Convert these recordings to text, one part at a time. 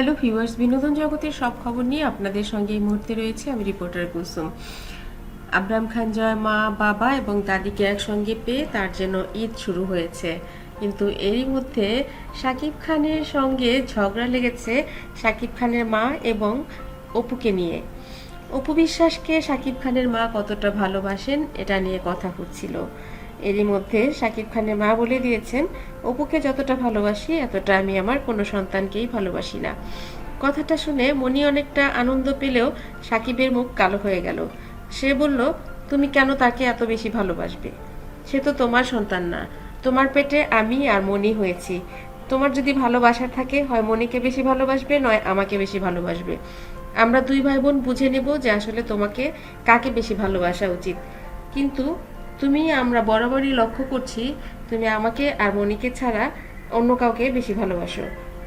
Hello viewers, বিনোদন জগতের সব খবর নিয়ে আপনাদের সঙ্গে এই মুহূর্তে রয়েছে আমি রিপোর্টার কুসুম আব্রাম খান জয় মা, বাবা এবং দাদিকে একসঙ্গে পেয়ে তার যেন ঈদ শুরু হয়েছে। কিন্তু এরই মধ্যে শাকিব খানের সঙ্গে ঝগড়া লেগেছে শাকিব খানের মা এবং অপুকে নিয়ে। অপু বিশ্বাসকে শাকিব খানের মা কতটা ভালোবাসেন, এটা নিয়ে কথা হচ্ছিল। এরই মধ্যে শাকিব খানের মা বলে দিয়েছেন, অপুকে যতটা ভালোবাসি, এতটা আমি আমার কোনো সন্তানকেই ভালোবাসি না। কথাটা শুনে মনি অনেকটা আনন্দ পেলেও সাকিবের মুখ কালো হয়ে গেল। সে বলল, তুমি কেন তাকে এত বেশি ভালোবাসবে? সে তো তোমার সন্তান না। তোমার পেটে আমি আর মনি হয়েছি। তোমার যদি ভালোবাসা থাকে, হয় মনিকে বেশি ভালোবাসবে, নয় আমাকে বেশি ভালোবাসবে। আমরা দুই ভাই বোন বুঝে নেব যে আসলে তোমাকে কাকে বেশি ভালোবাসা উচিত। কিন্তু তুমি আমরা বরাবরই লক্ষ্য করছি, তুমি আমাকে আর মনিকে ছাড়া অন্য কাউকে বেশি ভালোবাসো।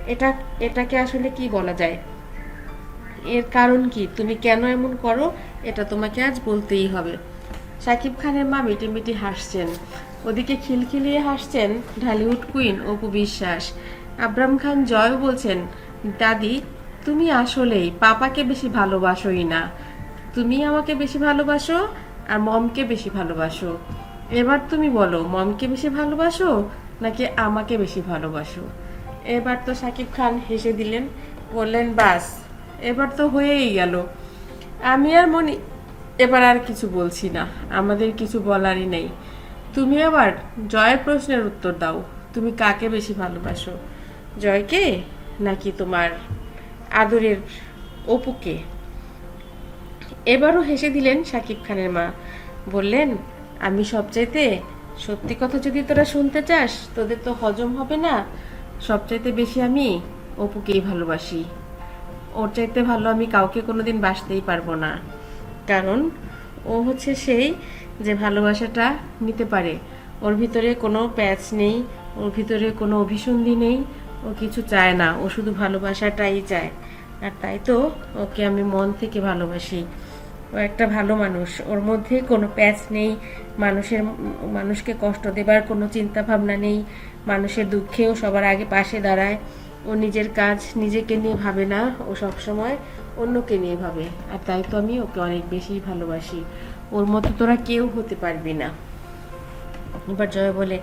এটা, এটাকে আসলে কি বলা যায়? এর কারণ কি? তুমি কেন এমন করো? এটা তোমাকে আজ বলতেই হবে। সাকিব খানের মা মিটিমিটি হাসছেন। ওদিকে খিলখিলিয়ে হাসছেন ঢালিউড কুইন অপু বিশ্বাস। আব্রাম খান জয় বলছেন, দাদি, তুমি আসলেই পাপাকে বেশি ভালোবাসোই না। তুমি আমাকে বেশি ভালোবাসো আর মমকে বেশি ভালোবাসো। এবার তুমি বলো, মমকে বেশি ভালোবাসো নাকি আমাকে বেশি ভালোবাসো? এবার তো সাকিব খান হেসে দিলেন, বললেন, বাস, এবার তো হয়েই গেল। আমি আর মনি এবার আর কিছু বলছি না, আমাদের কিছু বলারই নেই। তুমি আবার জয়ের প্রশ্নের উত্তর দাও, তুমি কাকে বেশি ভালোবাসো? জয়কে নাকি তোমার আদরের অপুকে? এবারও হেসে দিলেন সাকিব খানের মা। বললেন, আমি সবচাইতে সত্যি কথা যদি তোরা শুনতে চাস, তোদের তো হজম হবে না। সবচাইতে বেশি আমি অপুকেই ভালোবাসি। ওর চাইতে ভালো আমি কাউকে কোনোদিন বাসতেই পারব না। কারণ ও হচ্ছে সেই যে ভালোবাসাটা নিতে পারে। ওর ভিতরে কোনো প্যাচ নেই, ওর ভিতরে কোনো অভিসন্ধি নেই, ও কিছু চায় না। ও শুধু ভালোবাসাটাই চায়। আর তাই তো ওকে আমি মন থেকে ভালোবাসি। ও একটা ভালো মানুষ। ওর মধ্যে কোনো প্যাচ নেই, মানুষের, মানুষকে কষ্ট দেবার কোনো চিন্তা ভাবনা নেই, মানুষের দুঃখেও সবার আগে পাশে দাঁড়ায়। ও নিজের কাজ নিজেকে নিয়ে ভাবে না, ও সব সময় অন্যকে নিয়ে ভাবে। আর তাই তো আমি ওকে অনেক বেশি ভালোবাসি। ওর মতো তোরা কেউ হতে পারবি না। এবার জয় বলে,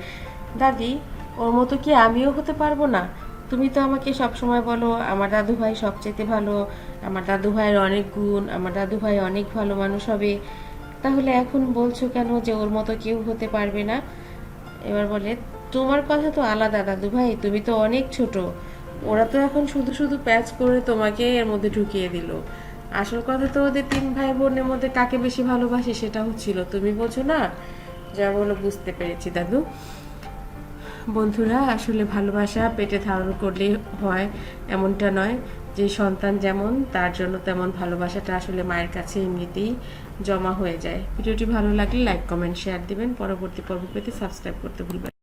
দাদি, ওর মতো কি আমিও হতে পারব না? তুমি তো আমাকে সব সময় বলো, আমার দাদু ভাই সবচেয়ে ভালো, আমার দাদু ভাইয়ের অনেক গুণ, আমার দাদু ভাই অনেক ভালো মানুষ হবে। তাহলে এখন বলছো কেন যে ওর মতো কেউ হতে পারবে না? এবার বলে, তোমার কথা তো আলাদা দাদু ভাই তুমি তো অনেক ছোট। ওরা তো এখন শুধু শুধু প্যাচ করে তোমাকে এর মধ্যে ঢুকিয়ে দিল। আসল কথা তো ওদের তিন ভাই বোনের মধ্যে কাকে বেশি ভালোবাসে সেটা হচ্ছিল তুমি বোঝো না? যা বলো বুঝতে পেরেছি, দাদু। বন্ধুরা, আসলে ভালোবাসা পেটে ধারণ করলে হয়, এমনটা নয় যে সন্তান যেমন, তার জন্য তেমন ভালোবাসাটা আসলে মায়ের কাছে এমনিতেই জমা হয়ে যায় ভিডিওটি ভালো লাগলে লাইক কমেন্ট শেয়ার দিবেন পরবর্তী পর্ব পেতে সাবস্ক্রাইব করতে ভুলবেন।